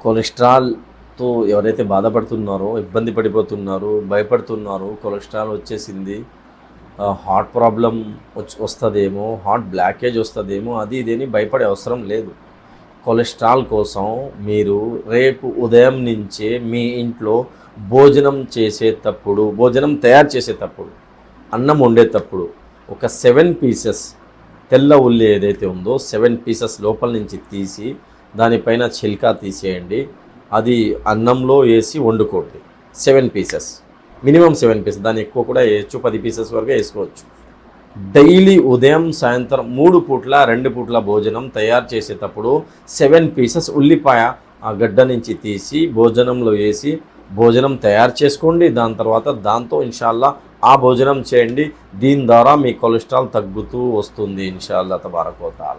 కొలెస్ట్రాల్తో ఎవరైతే బాధపడుతున్నారో ఇబ్బంది పడిపోతున్నారో భయపడుతున్నారో కొలెస్ట్రాల్ వచ్చేసింది హార్ట్ ప్రాబ్లం వచ్చి వస్తుందేమో హార్ట్ బ్లాకేజ్ వస్తుందేమో అది ఇదేని భయపడే అవసరం లేదు. కొలెస్ట్రాల్ కోసం మీరు రేపు ఉదయం నుంచే మీ ఇంట్లో భోజనం చేసేటప్పుడు భోజనం తయారు చేసేటప్పుడు అన్నం వండేటప్పుడు ఒక సెవెన్ పీసెస్ తెల్ల ఉల్లి ఏదైతే ఉందో సెవెన్ పీసెస్ లోపల నుంచి తీసి దానిపైన చిల్కా తీసేయండి. అది అన్నంలో వేసి వండుకోండి. Seven pieces minimum seven pieces దాన్ని ఎక్కువ కూడా వేయచ్చు. పది పీసెస్ వరకు వేసుకోవచ్చు. డైలీ ఉదయం సాయంత్రం మూడు పూట్ల రెండు పూట్ల భోజనం తయారు చేసేటప్పుడు సెవెన్ పీసెస్ ఉల్లిపాయ ఆ గడ్డ నుంచి తీసి భోజనంలో వేసి భోజనం తయారు చేసుకోండి. దాని తర్వాత దాంతో ఇన్షాల్లా ఆ భోజనం చేయండి. దీని ద్వారా మీ కొలెస్ట్రాల్ తగ్గుతూ వస్తుంది ఇన్షాల్లా తబారకోతాల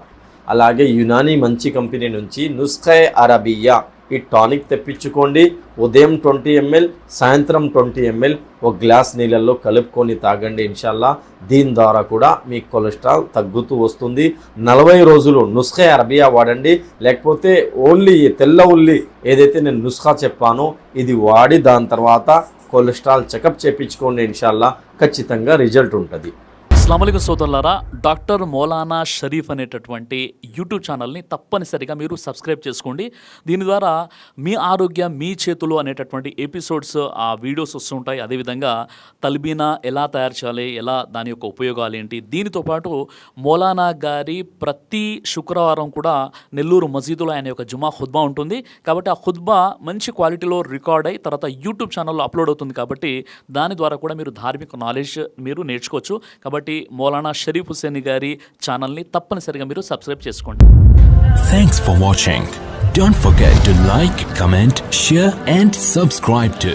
అలాగే యునానీ మంచి కంపెనీ నుంచి నుస్ఖే అరబియా. ఈ టానిక్ తెప్పించుకోండి. ఉదయం ట్వంటీ ఎంఎల్ సాయంత్రం ట్వంటీ ఎంఎల్ ఒక గ్లాస్ నీళ్ళల్లో కలుపుకొని తాగండి ఇన్షాల్లా. దీని ద్వారా కూడా మీ కొలెస్ట్రాల్ తగ్గుతూ వస్తుంది. నలభై రోజులు నుస్ఖే అరబియా వాడండి. లేకపోతే ఓన్లీ తెల్ల ఉల్లి ఏదైతే నేను నుస్ఖా చెప్పానో ఇది వాడి దాని తర్వాత కొలెస్ట్రాల్ చెకప్ చేయించుకోండి ఇన్షాల్లా. ఖచ్చితంగా రిజల్ట్ ఉంటుంది. అస్సలం సోదరులారా డాక్టర్ మౌలానా షరీఫ్ అనేటటువంటి యూట్యూబ్ ఛానల్ని తప్పనిసరిగా మీరు సబ్స్క్రైబ్ చేసుకోండి. దీని ద్వారా మీ ఆరోగ్యం మీ చేతులు అనేటటువంటి ఎపిసోడ్స్ ఆ వీడియోస్ వస్తుంటాయి అదేవిధంగా తల్బీనా ఎలా తయారు చేయాలి ఎలా దాని యొక్క ఉపయోగాలు ఏంటి దీనితో పాటు మౌలానా గారి ప్రతి శుక్రవారం కూడా నెల్లూరు మసీదులో ఆయన యొక్క జుమా ఖుద్బా ఉంటుంది. కాబట్టి ఆ ఖుద్బా మంచి క్వాలిటీలో రికార్డ్ అయి తర్వాత యూట్యూబ్ ఛానల్లో అప్లోడ్ అవుతుంది కాబట్టి దాని ద్వారా కూడా మీరు ధార్మిక నాలెడ్జ్ మీరు నేర్చుకోవచ్చు. కాబట్టి మౌలానా షరీఫ్ హుసేన్ గారి ఛానల్ని తప్పనిసరిగా మీరు సబ్స్క్రైబ్ చేసుకోండి thanks for watching Don't forget to like, comment, share and subscribe to